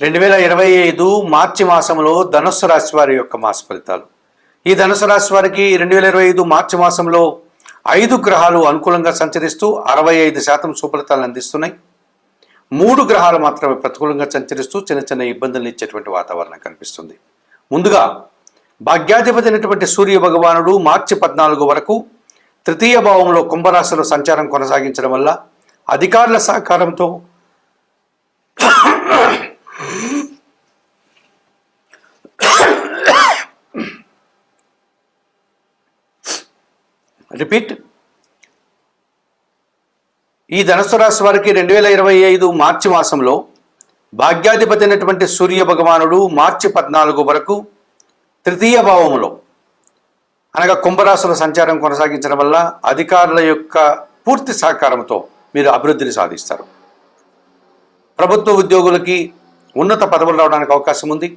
రెండు వేల ఇరవై ఐదు మార్చి మాసంలో ధనుస్సు రాశి వారి యొక్క మాస ఫలితాలు. ఈ ధనుసు రాశి వారికి రెండు వేల ఇరవై ఐదు మార్చి మాసంలో ఐదు గ్రహాలు అనుకూలంగా సంచరిస్తూ అరవై ఐదు శాతం సుఫలితాలను అందిస్తున్నాయి. మూడు గ్రహాలు మాత్రమే ప్రతికూలంగా సంచరిస్తూ చిన్న చిన్న ఇబ్బందులు ఇచ్చేటువంటి వాతావరణం కనిపిస్తుంది. ముందుగా భాగ్యాధిపతి అయినటువంటి సూర్య భగవానుడు మార్చి పద్నాలుగు వరకు తృతీయ భావంలో కుంభరాశిలో సంచారం కొనసాగించడం వల్ల అధికారుల సహకారంతో రిపీట్ ఈ ధనస్సు రాశి వారికి రెండు వేల ఇరవై ఐదు మార్చి మాసంలో భాగ్యాధిపతి అయినటువంటి సూర్య భగవానుడు మార్చి పద్నాలుగు వరకు తృతీయ భావములో అనగా కుంభరాశుల సంచారం కొనసాగించడం వల్ల అధికారుల యొక్క పూర్తి సహకారంతో మీరు అభివృద్ధిని సాధిస్తారు. ప్రభుత్వ ఉద్యోగులకి ఉన్నత పదవులు రావడానికి అవకాశం ఉంది.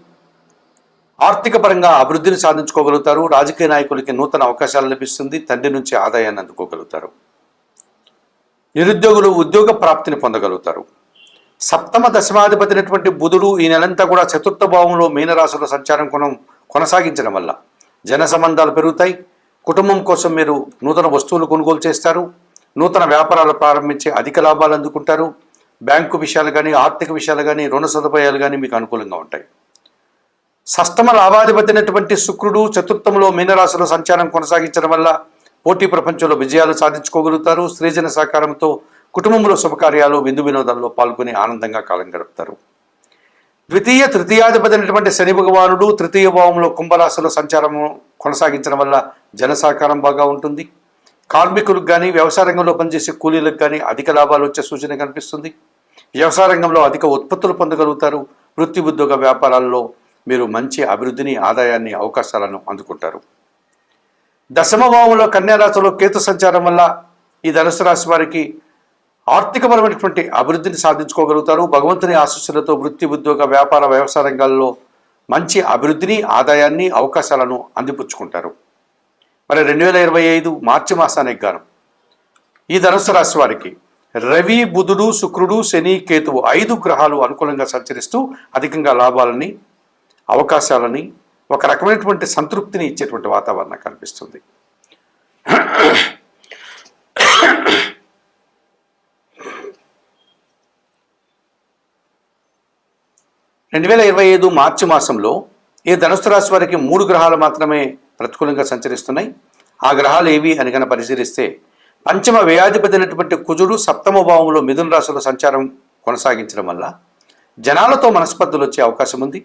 ఆర్థిక పరంగా అభివృద్ధిని సాధించుకోగలుగుతారు. రాజకీయ నాయకులకి నూతన అవకాశాలు లభిస్తుంది. తండ్రి నుంచి ఆదాయాన్ని అందుకోగలుగుతారు. నిరుద్యోగులు ఉద్యోగ ప్రాప్తిని పొందగలుగుతారు. సప్తమ దశమాధిపతినటువంటి బుధుడు ఈ నెలంతా కూడా చతుర్థ భావంలో మీనరాశుల సంచారం కొనం కొనసాగించడం వల్ల జన సంబంధాలు పెరుగుతాయి. కుటుంబం కోసం మీరు నూతన వస్తువులు కొనుగోలు చేస్తారు. నూతన వ్యాపారాలు ప్రారంభించి అధిక లాభాలు అందుకుంటారు. బ్యాంకు విషయాలు కానీ ఆర్థిక విషయాలు కానీ రుణ సదుపాయాలు కానీ మీకు అనుకూలంగా ఉంటాయి. సష్టమ లాభాధిపతి అయినటువంటి శుక్రుడు చతుర్థంలో మీనరాశిలో సంచారం కొనసాగించడం వల్ల పోటీ ప్రపంచంలో విజయాలు సాధించుకోగలుగుతారు. స్త్రీజన సహకారంతో కుటుంబంలో శుభకార్యాలు విందు వినోదాల్లో పాల్గొని ఆనందంగా కాలం గడుపుతారు. ద్వితీయ తృతీయాధిపతి అయినటువంటి శని భగవానుడు తృతీయ భావంలో కుంభరాశిలో సంచారం కొనసాగించడం వల్ల జన సహకారం బాగా ఉంటుంది. కార్మికులకు కానీ వ్యవసాయ రంగంలో పనిచేసే కూలీలకు కానీ అధిక లాభాలు వచ్చే సూచన కనిపిస్తుంది. వ్యవసాయ రంగంలో అధిక ఉత్పత్తులు పొందగలుగుతారు. వృత్తి ఉద్యోగ వ్యాపారాల్లో మీరు మంచి అభివృద్ధిని ఆదాయాన్ని అవకాశాలను అందుకుంటారు. దశమ భావంలో కన్యారాశిలో కేతు సంచారం వల్ల ఈ ధనుసు రాశి వారికి ఆర్థికపరమైనటువంటి అభివృద్ధిని సాధించుకోగలుగుతారు. భగవంతుని ఆశీస్సులతో వృత్తి ఉద్యోగ వ్యాపార వ్యవసాయ రంగాల్లో మంచి అభివృద్ధిని ఆదాయాన్ని అవకాశాలను అందిపుచ్చుకుంటారు. మరి రెండు వేల ఇరవై ఐదు మార్చి మాసానికి గాను ఈ ధనుసు రాశి వారికి రవి బుధుడు శుక్రుడు శని కేతువు ఐదు గ్రహాలు అనుకూలంగా సంచరిస్తూ అధికంగా లాభాలని అవకాశాలని ఒక రకమైనటువంటి సంతృప్తిని ఇచ్చేటువంటి వాతావరణం కనిపిస్తుంది. రెండు వేల ఇరవై ఐదు మార్చి మాసంలో ఈ ధనుసు రాశి వారికి మూడు గ్రహాలు మాత్రమే ప్రతికూలంగా సంచరిస్తున్నాయి. ఆ గ్రహాలు ఏవి అని కనుక పరిశీలిస్తే పంచమ వ్యయాధిపతినటువంటి కుజుడు సప్తమ భావంలో మిథున రాశిలో సంచారం కొనసాగించడం వల్ల జనాలతో మనస్పర్ధలు వచ్చే అవకాశం ఉంది.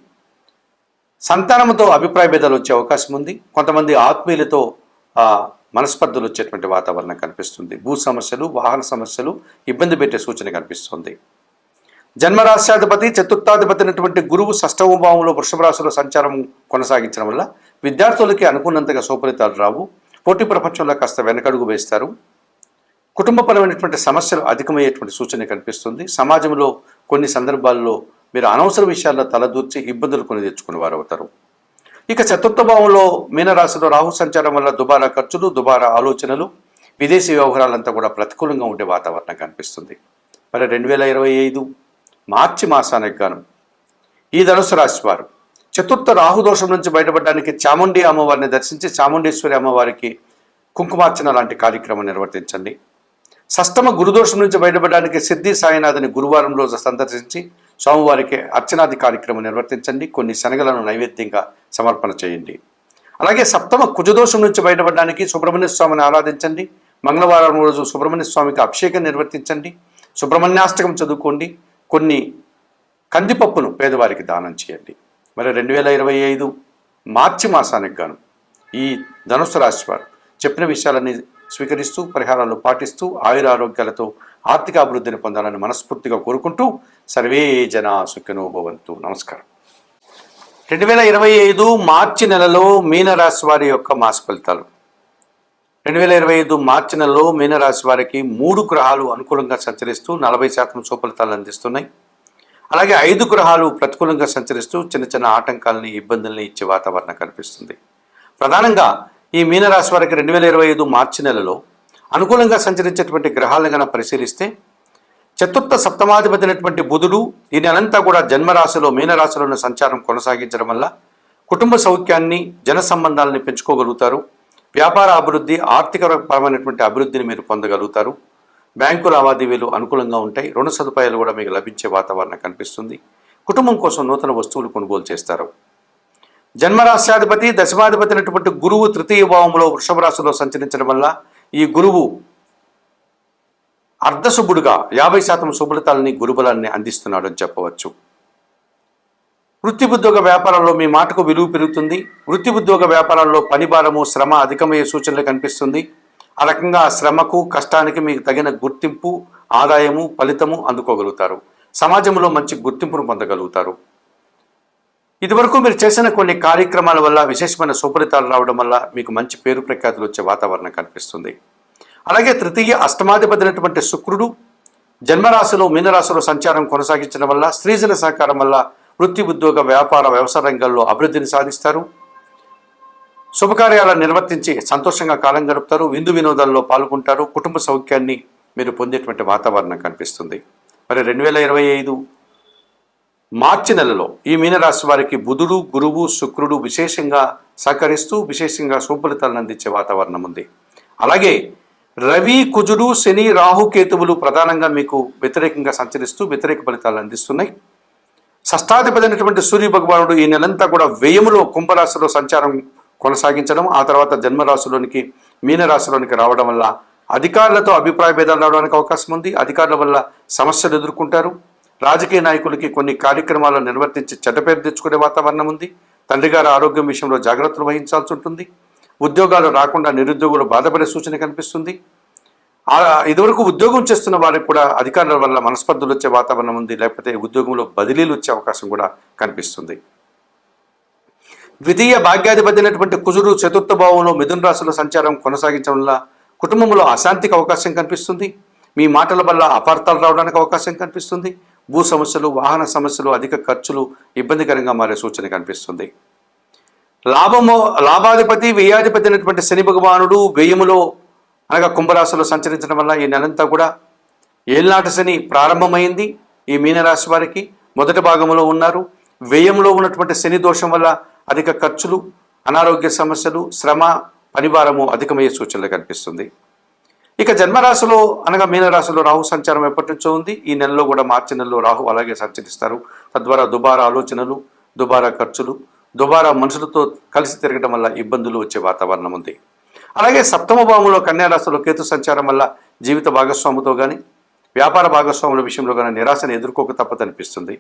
సంతానంతో అభిప్రాయ భేదాలు వచ్చే అవకాశం ఉంది. కొంతమంది ఆత్మీయులతో ఆ, మనస్పర్ధలు వచ్చేటువంటి వాతావరణం కనిపిస్తుంది. భూ సమస్యలు వాహన సమస్యలు ఇబ్బంది పెట్టే సూచన కనిపిస్తుంది. జన్మరాశ్యాధిపతి చతుర్థాధిపతి అయినటువంటి గురువు షష్టభావంలో వృషభ రాశిలో సంచారం కొనసాగించడం వల్ల విద్యార్థులకి అనుకున్నంతగా సుఫలితాలు రావు. పోటీ ప్రపంచంలో కాస్త వెనకడుగు వేస్తారు. కుటుంబపరమైనటువంటి సమస్యలు అధికమయ్యేటువంటి సూచన కనిపిస్తుంది. సమాజంలో కొన్ని సందర్భాల్లో మీరు అనవసర విషయాల్లో తలదూర్చి ఇబ్బందులు కొని తెచ్చుకునే వారు అవుతారు. ఇక చతుర్థ భావంలో మీనరాశిలో రాహు సంచారం వల్ల దుబారా ఖర్చులు దుబారా ఆలోచనలు విదేశీ వ్యవహారాలంతా కూడా ప్రతికూలంగా ఉండే వాతావరణం కనిపిస్తుంది. మరి రెండు వేల ఇరవై ఐదు మార్చి మాసానికి గాను ఈ ధనుసు రాశి వారు చతుర్థ రాహుదోషం నుంచి బయటపడడానికి చాముండి అమ్మవారిని దర్శించి చాముండేశ్వరి అమ్మవారికి కుంకుమార్చన లాంటి కార్యక్రమం నిర్వర్తించండి. షష్టమ గురుదోషం నుంచి బయటపడడానికి సిద్ధి సాయినాథని గురువారం రోజు సందర్శించి స్వామివారికి అర్చనాది కార్యక్రమం నిర్వర్తించండి. కొన్ని శనగలను నైవేద్యంగా సమర్పణ చేయండి. అలాగే సప్తమ కుజదోషం నుంచి బయటపడడానికి సుబ్రహ్మణ్య స్వామిని ఆరాధించండి. మంగళవారం రోజు సుబ్రహ్మణ్య స్వామికి అభిషేకం నిర్వర్తించండి. సుబ్రహ్మణ్యాష్టకం చదువుకోండి. కొన్ని కందిపప్పును పేదవారికి దానం చేయండి. మరి రెండు వేల ఇరవై ఐదు మార్చి మాసానికి గాను ఈ ధనుసు రాశి వారు చెప్పిన విషయాలన్నీ స్వీకరిస్తూ పరిహారాలు పాటిస్తూ ఆయుర ఆరోగ్యాలతో ఆర్థిక అభివృద్ధిని పొందాలని మనస్ఫూర్తిగా కోరుకుంటూ సర్వే జన సుఖినోభవంతు నమస్కారం. రెండు వేల ఇరవై ఐదు మార్చి నెలలో మీనరాశి వారి యొక్క మాస ఫలితాలు. రెండు వేల ఇరవై ఐదు మార్చి నెలలో మీనరాశి వారికి మూడు గ్రహాలు అనుకూలంగా సంచరిస్తూ నలభై శాతం సుఫలితాలు అందిస్తున్నాయి. అలాగే ఐదు గ్రహాలు ప్రతికూలంగా సంచరిస్తూ చిన్న చిన్న ఆటంకాలని ఇబ్బందుల్ని ఇచ్చే వాతావరణం కనిపిస్తుంది. ప్రధానంగా ఈ మీనరాశి వారికి రెండు వేల ఇరవై ఐదు మార్చి నెలలో అనుకూలంగా సంచరించేటువంటి గ్రహాలను కనుక పరిశీలిస్తే చతుర్థ సప్తమాధిపతి అయినటువంటి బుధుడు ఈ నెలంతా కూడా జన్మరాశిలో మీనరాశిలోని సంచారం కొనసాగించడం వల్ల కుటుంబ సౌఖ్యాన్ని జన సంబంధాలని పెంచుకోగలుగుతారు. వ్యాపార అభివృద్ధి ఆర్థికపరమైనటువంటి అభివృద్ధిని మీరు పొందగలుగుతారు. బ్యాంకు లావాదేవీలు అనుకూలంగా ఉంటాయి. రుణ సదుపాయాలు కూడా మీకు లభించే వాతావరణం కనిపిస్తుంది. కుటుంబం కోసం నూతన వస్తువులు కొనుగోలు చేస్తారు. జన్మరాశ్యాధిపతి దశమాధిపతి అయినటువంటి గురువు తృతీయ భావంలో వృషభ రాశిలో సంచరించడం వల్ల ఈ గురువు అర్ధశుభుడుగా యాభై శాతం శుభ్రతాలని గురుబలాన్ని అందిస్తున్నాడు అని చెప్పవచ్చు. వృత్తి ఉద్యోగ వ్యాపారంలో మీ మాటకు విలువ పెరుగుతుంది. వృత్తి ఉద్యోగ వ్యాపారాల్లో పని భారము శ్రమ అధికమయ్యే సూచనలు కనిపిస్తుంది. ఆ రకంగా శ్రమకు కష్టానికి మీకు తగిన గుర్తింపు ఆదాయము ఫలితము అందుకోగలుగుతారు. సమాజంలో మంచి గుర్తింపును పొందగలుగుతారు. ఇదివరకు మీరు చేసిన కొన్ని కార్యక్రమాల వల్ల విశేషమైన సుఫలితాలు రావడం వల్ల మీకు మంచి పేరు ప్రఖ్యాతులు వచ్చే వాతావరణం కనిపిస్తుంది. అలాగే తృతీయ అష్టమాధిపతినటువంటి శుక్రుడు జన్మరాశిలో మీనరాశిలో సంచారం కొనసాగించడం వల్ల స్త్రీజన సహకారం వల్ల వృత్తి ఉద్యోగ వ్యాపార వ్యవసాయ రంగాల్లో అభివృద్ధిని సాధిస్తారు. శుభకార్యాలను నిర్వర్తించి సంతోషంగా కాలం గడుపుతారు. విందు వినోదాల్లో పాల్గొంటారు. కుటుంబ సౌఖ్యాన్ని మీరు పొందేటువంటి వాతావరణం కనిపిస్తుంది. మరి రెండు వేల ఇరవై ఐదు మార్చి నెలలో ఈ మీనరాశి వారికి బుధుడు గురువు శుక్రుడు విశేషంగా సహకరిస్తూ విశేషంగా సుఫలితాలను అందించే వాతావరణం ఉంది. అలాగే రవి కుజుడు శని రాహుకేతువులు ప్రధానంగా మీకు వ్యతిరేకంగా సంచరిస్తూ వ్యతిరేక ఫలితాలను అందిస్తున్నాయి. షష్టాధిపతి అయినటువంటి సూర్య భగవానుడు ఈ నెలంతా కూడా వ్యయములో కుంభరాశిలో సంచారం కొనసాగించడం ఆ తర్వాత జన్మరాశిలోనికి మీనరాశిలోనికి రావడం వల్ల అధికారులతో అభిప్రాయ భేదాలు రావడానికి అవకాశం ఉంది. అధికారుల వల్ల సమస్యలు ఎదుర్కొంటారు. రాజకీయ నాయకులకి కొన్ని కార్యక్రమాలు నిర్వర్తించి చెడ్డపేరు తెచ్చుకునే వాతావరణం ఉంది. తండ్రి గారి ఆరోగ్యం విషయంలో జాగ్రత్తలు వహించాల్సి ఉంటుంది. ఉద్యోగాలు రాకుండా నిరుద్యోగులు బాధపడే సూచన కనిపిస్తుంది. ఇదివరకు ఉద్యోగం చేస్తున్న వారికి కూడా అధికారుల వల్ల మనస్పర్ధలు వచ్చే వాతావరణం ఉంది. లేకపోతే ఉద్యోగంలో బదిలీలు వచ్చే అవకాశం కూడా కనిపిస్తుంది. ద్వితీయ భాగ్యాధిపతి అయినటువంటి కుజుడు చతుర్థ భావంలో మిథున రాశుల సంచారం కొనసాగించడం వల్ల కుటుంబంలో అశాంతికి అవకాశం కనిపిస్తుంది. మీ మాటల వల్ల అపార్థాలు రావడానికి అవకాశం కనిపిస్తుంది. భూ సమస్యలు వాహన సమస్యలు అధిక ఖర్చులు ఇబ్బందికరంగా మారే సూచన కనిపిస్తుంది. లాభము లాభాధిపతి వ్యయాధిపతి అయినటువంటి శని భగవానుడు వ్యయములో అనగా కుంభరాశిలో సంచరించడం వల్ల ఈ నెలంతా కూడా ఏళ్ళనాటి శని ప్రారంభమైంది. ఈ మీనరాశి వారికి మొదటి భాగంలో ఉన్నారు. వ్యయంలో ఉన్నటువంటి శని దోషం వల్ల అధిక ఖర్చులు అనారోగ్య సమస్యలు శ్రమ పనిభారము అధికమయ్యే సూచనలు కనిపిస్తుంది. ఇక జన్మరాశిలో అనగా మీనరాశిలో రాహు సంచారం ఎప్పటి నుంచో ఉంది. ఈ నెలలో కూడా మార్చి నెలలో రాహు అలాగే సంచరిస్తారు. తద్వారా దుబారా ఆలోచనలు దుబారా ఖర్చులు దుబారా మనుషులతో కలిసి తిరగడం వల్ల ఇబ్బందులు వచ్చే వాతావరణం ఉంది. అలాగే సప్తమ భావంలో కన్యారాశిలో కేతు సంచారం వల్ల జీవిత భాగస్వాముతో కానీ వ్యాపార భాగస్వాముల విషయంలో కానీ నిరాశను ఎదుర్కోక తప్పదనిపిస్తుంది.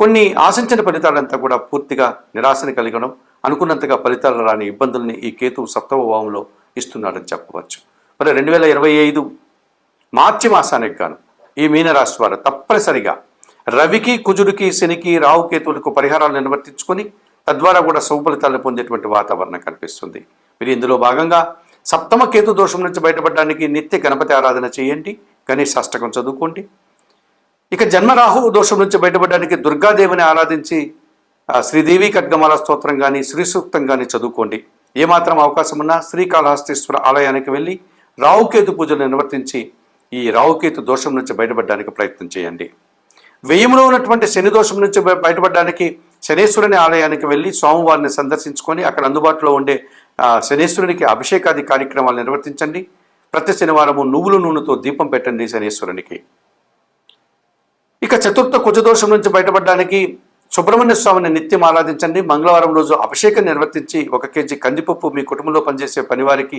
కొన్ని ఆశించిన ఫలితాలంతా కూడా పూర్తిగా నిరాశని కలిగడం అనుకున్నంతగా ఫలితాలు రాని ఇబ్బందుల్ని ఈ కేతువు సప్తమ భావంలో ఇస్తున్నాడని చెప్పవచ్చు. మరి రెండు వేల ఇరవై ఐదు మార్చి మాసానికి గాను ఈ మీనరాశి వారు తప్పనిసరిగా రవికి కుజుడికి శనికి రాహుకేతువులకు పరిహారాలు నిర్వర్తించుకొని తద్వారా కూడా సుఫలితాలను పొందేటువంటి వాతావరణం కనిపిస్తుంది. మీరు ఇందులో భాగంగా సప్తమ కేతు దోషం నుంచి బయటపడడానికి నిత్య గణపతి ఆరాధన చేయండి గణేష్ అష్టకం చదువుకోండి. ఇక జన్మరాహు దోషం నుంచి బయటపడడానికి దుర్గాదేవిని ఆరాధించి శ్రీదేవి ఖడ్గమాల స్తోత్రం కానీ శ్రీ సూక్తం కానీ చదువుకోండి. ఏమాత్రం అవకాశం ఉన్నా శ్రీకాళహస్తీశ్వర ఆలయానికి వెళ్ళి రావుకేతు పూజలు నిర్వర్తించి ఈ రావుకేతు దోషం నుంచి బయటపడడానికి ప్రయత్నం చేయండి. వ్యయంలో ఉన్నటువంటి శని దోషం నుంచి బయటపడడానికి శనేశ్వరుని ఆలయానికి వెళ్ళి స్వామివారిని సందర్శించుకొని అక్కడ అందుబాటులో ఉండే శనేశ్వరునికి అభిషేకాది కార్యక్రమాలు నిర్వర్తించండి. ప్రతి శనివారము నువ్వుల నూనెతో దీపం పెట్టండి శనేశ్వరునికి. ఇక చతుర్థ కుజదోషం నుంచి బయటపడడానికి సుబ్రహ్మణ్య స్వామిని నిత్యం ఆరాధించండి. మంగళవారం రోజు అభిషేకం నిర్వర్తించి ఒక కేజీ కందిపప్పు మీ కుటుంబంలో పనిచేసే పనివారికి